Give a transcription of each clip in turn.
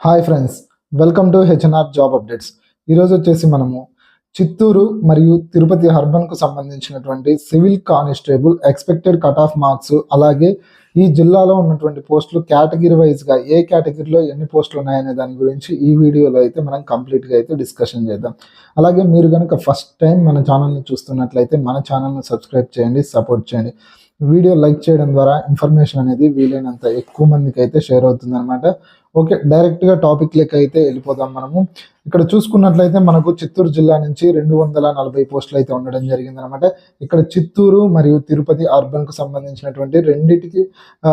Hi friends welcome to HNR job updates. ఈరోజు వచ్చేసి మనము చిత్తూరు మరియు తిరుపతి అర్బన్కు సంబంధించినటువంటి civil constable expected cut off marks అలాగే ఈ జిల్లాలో ఉన్నటువంటి పోస్టులు కేటగిరీ వైజ్గా ఏ కేటగిరీలో ఎన్ని పోస్టులు ఉన్నాయనే దాని గురించి ఈ వీడియోలో అయితే మనం కంప్లీట్గా అయితే డిస్కషన్ చేద్దాం. అలాగే మీరు కనుక ఫస్ట్ టైం మన ఛానల్ని చూస్తున్నట్లయితే మన ఛానల్ని సబ్స్క్రైబ్ చేయండి సపోర్ట్ చేయండి. వీడియో లైక్ చేయడం ద్వారా ఇన్ఫర్మేషన్ అనేది వీలైనంత ఎక్కువ మందికి అయితే షేర్ అవుతుంది అనమాట ఓకే డైరెక్ట్గా టాపిక్ లెక్క అయితే వెళ్ళిపోదాం మనము. ఇక్కడ చూసుకున్నట్లయితే మనకు చిత్తూరు జిల్లా నుంచి రెండు వందల నలభై పోస్టులు అయితే ఉండడం జరిగింది అనమాట ఇక్కడ చిత్తూరు మరియు తిరుపతి అర్బన్కు సంబంధించినటువంటి రెండింటికి ఆ,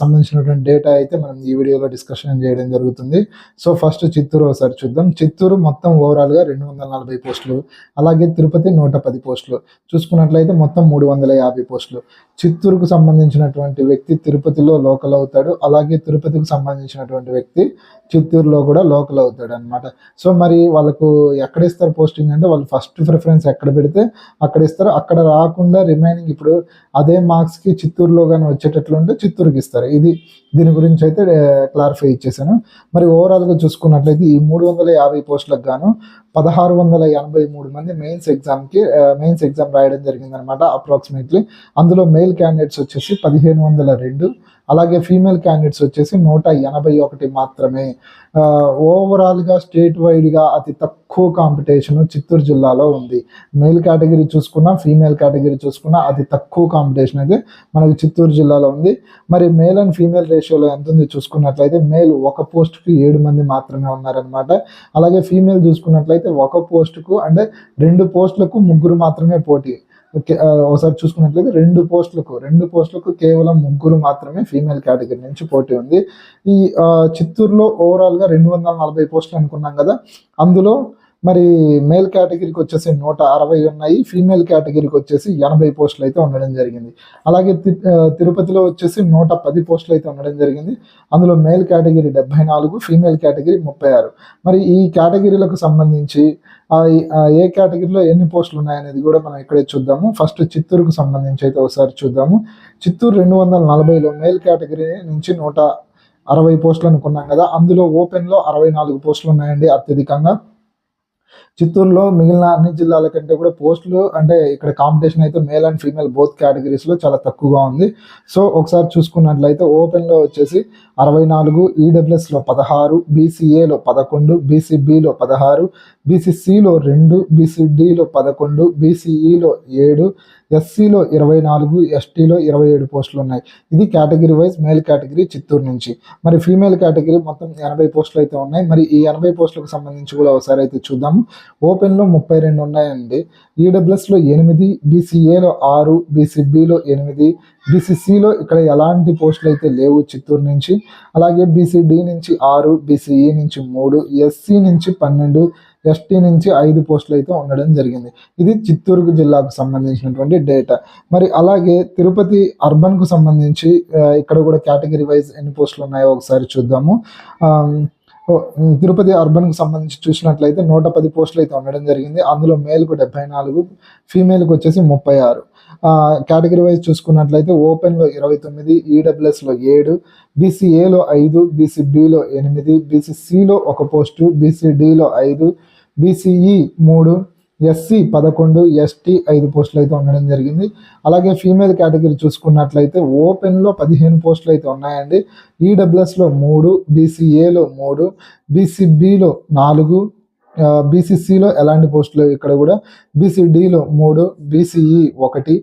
సంబంధించినటువంటి డేటా అయితే మనం ఈ వీడియోలో డిస్కషన్ చేయడం జరుగుతుంది. సో ఫస్ట్ చిత్తూరు ఒకసారి చూద్దాం. చిత్తూరు మొత్తం ఓవరాల్గా రెండు వందల నలభై పోస్టులు. అలాగే తిరుపతి నూట పది పోస్టులు. చూసుకున్నట్లయితే మొత్తం మూడు వందల యాభై పోస్టులు. చిత్తూరుకు సంబంధించినటువంటి వ్యక్తి తిరుపతిలో లోకల్ అవుతాడు. అలాగే తిరుపతికి సంబంధించినటువంటి వ్యక్తి చిత్తూరులో కూడా లోకల్ అవుతాడు అనమాట సో మరి వాళ్ళకు ఎక్కడ ఇస్తారు పోస్టింగ్ అంటే వాళ్ళు ఫస్ట్ ప్రిఫరెన్స్ ఎక్కడ పెడితే అక్కడ ఇస్తారు. అక్కడ రాకుండా రిమైనింగ్ ఇప్పుడు అదే మార్క్స్కి చిత్తూరులో కానీ వచ్చేటట్లు ఉంటే చిత్తూరుకి ఇస్తారు. ఇది దీని గురించి అయితే క్లారిఫై ఇచ్చేసాను. మరి ఓవరాల్గా చూసుకున్నట్లయితే ఈ మూడు వందల యాభై పోస్టులకు గాను పదహారు వందల ఎనభై మూడు మంది మెయిన్స్ ఎగ్జామ్కి మెయిన్స్ ఎగ్జామ్ రాయడం జరిగిందనమాట అప్రాక్సిమేట్లీ అందులో మెయిల్ క్యాండిడేట్స్ వచ్చేసి పదిహేను వందల రెండు అలాగే ఫీమేల్ క్యాండిడేట్స్ వచ్చేసి నూట ఎనభై ఒకటి మాత్రమే. ఓవరాల్గా స్టేట్ వైడ్గా అతి తక్కువ కాంపిటీషన్ చిత్తూరు జిల్లాలో ఉంది. మేల్ కేటగిరీ చూసుకున్నా ఫీమేల్ కేటగిరీ చూసుకున్నా అతి తక్కువ కాంపిటీషన్ అయితే మనకి చిత్తూరు జిల్లాలో ఉంది. మరి మేల్ అండ్ ఫీమేల్ రేషియోలో ఎంత ఉంది చూసుకున్నట్లయితే మేల్ ఒక పోస్ట్కి ఏడు మంది మాత్రమే ఉన్నారనమాట అలాగే ఫీమేల్ చూసుకున్నట్లయితే ఒక పోస్టుకు అంటే రెండు పోస్టులకు ముగ్గురు మాత్రమే పోటీ. ఒకసారి చూసుకున్నట్లయితే రెండు పోస్టులకు రెండు పోస్టులకు కేవలం ముగ్గురు మాత్రమే ఫీమేల్ కేటగిరీ నుంచి పోటీ ఉంది. ఈ చిత్తూరులో ఓవరాల్గా రెండు వందల నలభై పోస్టులు అనుకున్నాం కదా అందులో మరి మేల్ కేటగిరీకి వచ్చేసి నూట అరవై ఉన్నాయి. ఫీమేల్ కేటగిరీకి వచ్చేసి ఎనభై పోస్టులు అయితే ఉండడం జరిగింది. అలాగే తి- తిరుపతిలో వచ్చేసి నూట పది పోస్టులు అయితే ఉండడం జరిగింది. అందులో మేల్ కేటగిరీ డెబ్బై నాలుగు ఫీమేల్ కేటగిరీ ముప్పై ఆరు. మరి ఈ కేటగిరీలకు సంబంధించి ఏ కేటగిరీలో ఎన్ని పోస్టులు ఉన్నాయనేది కూడా మనం ఇక్కడే చూద్దాము. ఫస్ట్ చిత్తూరుకు సంబంధించి అయితే ఒకసారి చూద్దాము. చిత్తూరు రెండు వందల నలభైలో మేల్ కేటగిరీ నుంచి నూట అరవై పోస్టులు అనుకున్నాం కదా. అందులో ఓపెన్లో అరవై నాలుగు పోస్టులు ఉన్నాయండి అత్యధికంగా. చిత్తూరులో మిగిలిన అన్ని జిల్లాల కంటే కూడా పోస్టులు అంటే ఇక్కడ కాంపిటీషన్ అయితే మేల్ అండ్ ఫీమేల్ బోత్ కేటగిరీస్లో చాలా తక్కువగా ఉంది. సో ఒకసారి చూసుకున్నట్లయితే ఓపెన్లో వచ్చేసి అరవై నాలుగు ఈడబ్ల్యూఎస్లో పదహారు బీసీఏలో పదకొండు బీసీబీలో పదహారు బీసీసీలో రెండు బీసీడీలో పదకొండు బీసీఈలో ఏడు ఎస్సీలో ఇరవై నాలుగు ఎస్టీలో ఇరవై ఏడు పోస్టులు ఉన్నాయి. ఇది category wise male category Chittoor నుంచి. మరి ఫీమేల్ కేటగిరీ మొత్తం ఎనభై పోస్టులు అయితే ఉన్నాయి. మరి ఈ ఎనభై పోస్టులకు సంబంధించి కూడా ఒకసారి అయితే చూద్దాము. ఓపెన్లో ముప్పై రెండు ఉన్నాయండి. ఈడబ్ల్యూఎస్లో ఎనిమిది బీసీఏలో ఆరు బీసీబీలో ఎనిమిది బీసీసీలో ఇక్కడ ఎలాంటి పోస్టులు అయితే లేవు చిత్తూరు నుంచి. అలాగే బీసీడీ నుంచి ఆరు బీసీఈ నుంచి మూడు ఎస్సీ నుంచి పన్నెండు ఎస్టీ నుంచి ఐదు పోస్టులు అయితే ఉండడం జరిగింది. ఇది చిత్తూరు జిల్లాకు సంబంధించినటువంటి డేటా. మరి అలాగే తిరుపతి అర్బన్కు సంబంధించి ఇక్కడ కూడా కేటగిరీ వైజ్ ఎన్ని పోస్టులు ఉన్నాయో ఒకసారి చూద్దాము. తిరుపతి అర్బన్కి సంబంధించి చూసినట్లయితే నూట పది పోస్టులు అయితే ఉండడం జరిగింది. అందులో మేల్కు డెబ్బై నాలుగు ఫీమేల్కి వచ్చేసి ముప్పై ఆరు. కేటగిరీ వైజ్ చూసుకున్నట్లయితే ఓపెన్లో ఇరవై తొమ్మిది ఈడబ్ల్యూఎస్లో ఏడు బీసీఏలో ఐదు బీసీబీలో ఎనిమిది బీసీసీలో ఒక పోస్టు బీసీడీలో ఐదు బీసీఈ మూడు ఎస్సీ పదకొండు ఎస్టీ ఐదు పోస్టులు అయితే ఉండడం జరిగింది. అలాగే ఫీమేల్ కేటగిరీ చూసుకున్నట్లయితే ఓపెన్లో పదిహేను పోస్టులు అయితే ఉన్నాయండి. ఈడబ్ల్యూఎస్లో మూడు బీసీఏలో మూడు బీసీబీలో నాలుగు బీసీసీలో ఎలాంటి పోస్టులు ఇక్కడ కూడా? బీసీడీలో మూడు బీసీఈ ఒకటి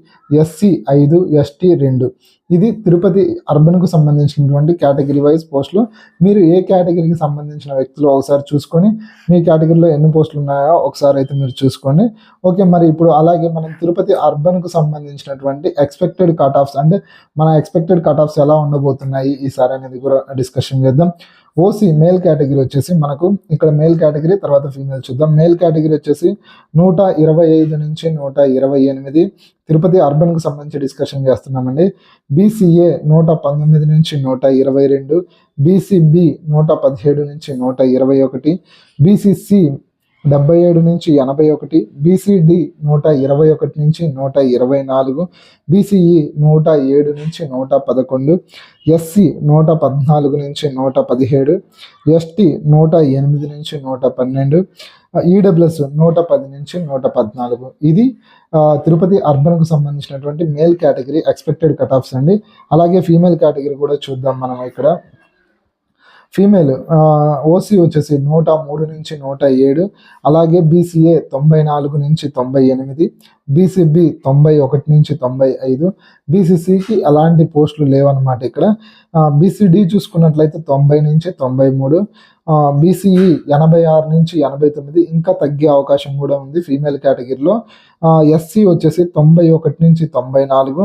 ఎస్సీ ఐదు ఎస్టీ రెండు. ఇది తిరుపతి అర్బన్కు సంబంధించినటువంటి కేటగిరీ వైజ్ పోస్టులు. మీరు ఏ కేటగిరీకి సంబంధించిన వ్యక్తులు ఒకసారి చూసుకొని మీ కేటగిరీలో ఎన్ని పోస్టులు ఉన్నాయో ఒకసారి అయితే మీరు చూసుకోండి. ఓకే మరి ఇప్పుడు అలాగే మనం తిరుపతి అర్బన్కు సంబంధించినటువంటి ఎక్స్పెక్టెడ్ కట్ ఆఫ్స్ అంటే మన ఎక్స్పెక్టెడ్ కట్ ఆఫ్స్ ఎలా ఉండబోతున్నాయి? ఈసారి అనేది కూడా డిస్కషన్ చేద్దాం. ఓసీ మేల్ కేటగిరీ వచ్చేసి మనకు ఇక్కడ మేల్ కేటగిరీ తర్వాత ఫీమేల్ చూద్దాం. మేల్ కేటగిరీ వచ్చేసి నూట ఇరవై ఐదు నుంచి నూట ఇరవై ఎనిమిది. తిరుపతి అర్బన్కు సంబంధించి డిస్కషన్ చేస్తున్నామండి. బీసీఏ నూట పంతొమ్మిది నుంచి నూట ఇరవై రెండు. బీసీబీ నూట పదిహేడు నుంచి నూట ఇరవై ఒకటి. బీసీసీ డెబ్బై ఏడు నుంచి ఎనభై ఒకటి బీసీడి నూట ఇరవై ఒకటి నుంచి నూట ఇరవై నాలుగు బీసీఈ నూట ఏడు నుంచి నూట పదకొండు ఎస్సి నూట పద్నాలుగు నుంచి నూట పదిహేడు ఎస్టీ నూట ఎనిమిది నుంచి నూట పన్నెండు ఈడబ్ల్యూఎస్ నూట పది నుంచి నూట పద్నాలుగు. ఇది తిరుపతి అర్బన్కు సంబంధించినటువంటి male category expected cut offs అండి. అలాగే ఫీమేల్ కేటగిరీ కూడా చూద్దాం మనం ఇక్కడ. ఫీమేల్ ఓసీ వచ్చేసి నూట మూడు నుంచి నూట ఏడు అలాగే బీసీఏ తొంభై నాలుగు నుంచి తొంభై ఎనిమిది బీసీబీ తొంభై ఒకటి నుంచి తొంభై ఐదు బీసీసీకి అలాంటి పోస్టులు లేవన్నమాట ఇక్కడ. బీసీడీ చూసుకున్నట్లయితే తొంభై నుంచి తొంభై మూడు బీసీఈ ఎనభై ఆరు నుంచి ఎనభై తొమ్మిది ఇంకా తగ్గే అవకాశం కూడా ఉంది ఫీమేల్ కేటగిరీలో. ఎస్సీ వచ్చేసి తొంభై ఒకటి నుంచి తొంభై నాలుగు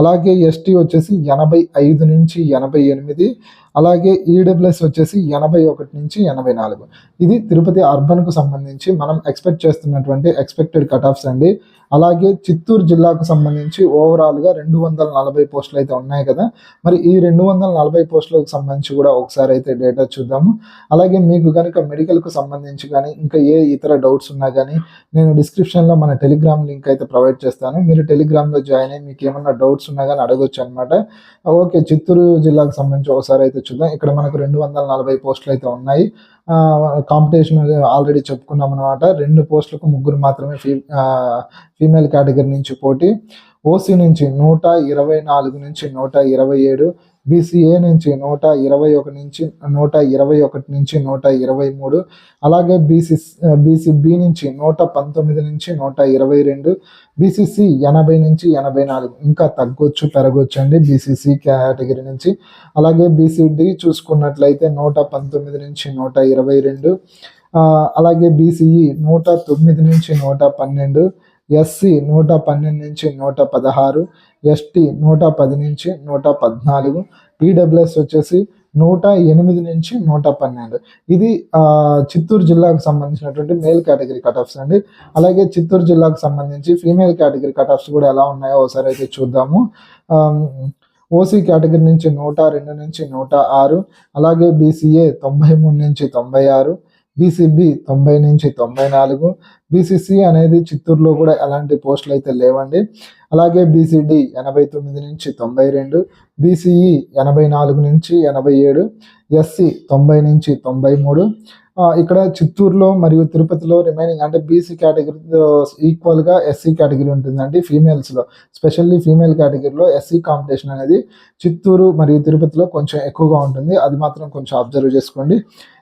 అలాగే ఎస్టీ వచ్చేసి ఎనభై ఐదు నుంచి ఎనభై ఎనిమిది అలాగే ఈడబ్ల్యూఎస్ వచ్చేసి ఎనభై ఒకటి నుంచి ఎనభై నాలుగు. ఇది తిరుపతి అర్బన్కు సంబంధించి మనం ఎక్స్పెక్ట్ చేస్తున్నటువంటి ఎక్స్పెక్టెడ్ కట్ ఆఫ్స్ అండి. అలాగే చిత్తూరు జిల్లాకు సంబంధించి ఓవరాల్గా రెండు వందల నలభై పోస్టులు అయితే ఉన్నాయి కదా. మరి ఈ రెండు వందల నలభై పోస్టులకు సంబంధించి కూడా ఒకసారి అయితే డేటా చూద్దాము. అలాగే అలాగే మీకు కనుక మెడికల్కు సంబంధించి కానీ ఇంకా ఏ ఇతర డౌట్స్ ఉన్నా కానీ నేను డిస్క్రిప్షన్లో మన టెలిగ్రామ్ లింక్ అయితే ప్రొవైడ్ చేస్తాను. మీరు టెలిగ్రామ్లో జాయిన్ అయ్యి మీకు ఏమన్నా డౌట్స్ ఉన్నా కానీ అడగొచ్చు అనమాట ఓకే చిత్తూరు జిల్లాకు సంబంధించి ఒకసారి అయితే చూద్దాం. ఇక్కడ మనకు రెండు వందల నలభై పోస్టులు అయితే ఉన్నాయి. కాంపిటీషన్ ఆల్రెడీ చెప్పుకున్నాం అనమాట రెండు పోస్టులకు ముగ్గురు మాత్రమే ఫీ ఫీమేల్ కేటగిరీ నుంచి పోటీ. ఓసీ నుంచి నూట ఇరవై నాలుగు నుంచి నూట ఇరవై ఏడు. బీసీఏ నుంచి నూట ఇరవై ఒకటి నుంచి నూట ఇరవై ఒకటి నుంచి నూట ఇరవై మూడు అలాగే బీసీ బీసీబీ నుంచి నూట పంతొమ్మిది నుంచి నూట ఇరవై రెండు బీసీసీ ఎనభై నుంచి ఎనభై నాలుగు. ఇంకా తగ్గొచ్చు పెరగొచ్చు అండి బీసీసీ కేటగిరీ నుంచి. అలాగే బీసీడి చూసుకున్నట్లయితే నూట పంతొమ్మిది నుంచి నూట ఇరవై రెండు అలాగే బీసీఈ నూట తొమ్మిది నుంచి నూట పన్నెండు ఎస్సి నూట పన్నెండు నుంచి నూట పదహారు ఎస్టీ నూట పది నుంచి నూట పద్నాలుగు ఈడబ్ల్యూఎస్ వచ్చేసి నూట ఎనిమిది నుంచి నూట పన్నెండు. ఇది చిత్తూరు జిల్లాకు సంబంధించినటువంటి మేల్ కేటగిరీ కట్ ఆఫ్స్ అండి. అలాగే చిత్తూరు జిల్లాకు సంబంధించి ఫీమేల్ కేటగిరీ కట్ ఆఫ్స్ కూడా ఎలా ఉన్నాయో ఒకసారి అయితే చూద్దాము. ఓసీ కేటగిరీ నుంచి నూట రెండు నుంచి నూట ఆరు అలాగే బీసీఏ తొంభై మూడు నుంచి తొంభై ఆరు బీసీబీ తొంభై నుంచి తొంభై నాలుగు. బీసీసీ అనేది చిత్తూరులో కూడా ఎలాంటి పోస్టులు అయితే లేవండి. అలాగే బీసీడి ఎనభై తొమ్మిది నుంచి తొంభై రెండు. బీసీఈ ఎనభై నాలుగు నుంచి ఎనభై ఏడు. ఎస్సీ తొంభై నుంచి తొంభై మూడు. ఇక్కడ చిత్తూరులో మరియు తిరుపతిలో రిమైనింగ్ అంటే బీసీ కేటగిరీలో ఈక్వల్గా ఎస్సీ కేటగిరీ ఉంటుందండి ఫీమేల్స్లో స్పెషల్లీ ఫీమేల్ కేటగిరీలో ఎస్సీ కాంపిటీషన్ అనేది చిత్తూరు మరియు తిరుపతిలో కొంచెం ఎక్కువగా ఉంటుంది. అది మాత్రం కొంచెం అబ్జర్వ్ చేసుకోండి.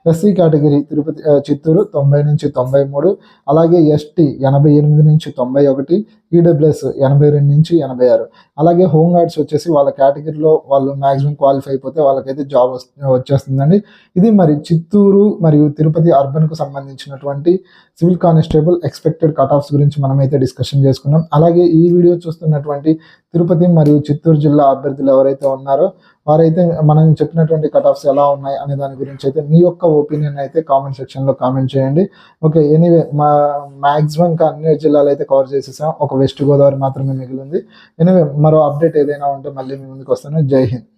ఎస్సీ కేటగిరీ తిరుపతి చిత్తూరు తొంభై నుంచి తొంభై మూడు అలాగే ఎస్టీ ఎనభై ఎనిమిది నుంచి తొంభై ఒకటి ఈడబ్ల్యూఎస్ ఎనభై రెండు నుంచి ఎనభై ఆరు. అలాగే హోమ్ గార్డ్స్ వచ్చేసి వాళ్ళ కేటగిరీలో వాళ్ళు మ్యాక్సిమం క్వాలిఫై అయిపోతే వాళ్ళకైతే జాబ్ వచ్చేస్తుందండి. ఇది మరి చిత్తూరు మరియు తిరుపతి అర్బన్కు సంబంధించినటువంటి civil constable expected cut offs గురించి మనమైతే డిస్కషన్ చేసుకున్నాం. అలాగే ఈ వీడియో చూస్తున్నటువంటి తిరుపతి మరియు చిత్తూరు జిల్లా అభ్యర్థులు ఎవరైతే ఉన్నారో వారైతే మనం చెప్పినటువంటి కట్ ఆఫ్స్ ఎలా ఉన్నాయి అనే దాని గురించి అయితే మీ యొక్క ఒపీనియన్ అయితే కామెంట్ సెక్షన్లో కామెంట్ చేయండి. ఓకే ఎనీవే మా మ్యాక్సిమం అన్ని జిల్లాలు అయితే కవర్ చేసేసాం. ఒక వెస్ట్ గోదావరి మాత్రమే మిగిలింది. ఎనీవే మరో అప్డేట్ ఏదైనా ఉంటే మళ్ళీ మీ ముందుకు వస్తాను. జై హింద్.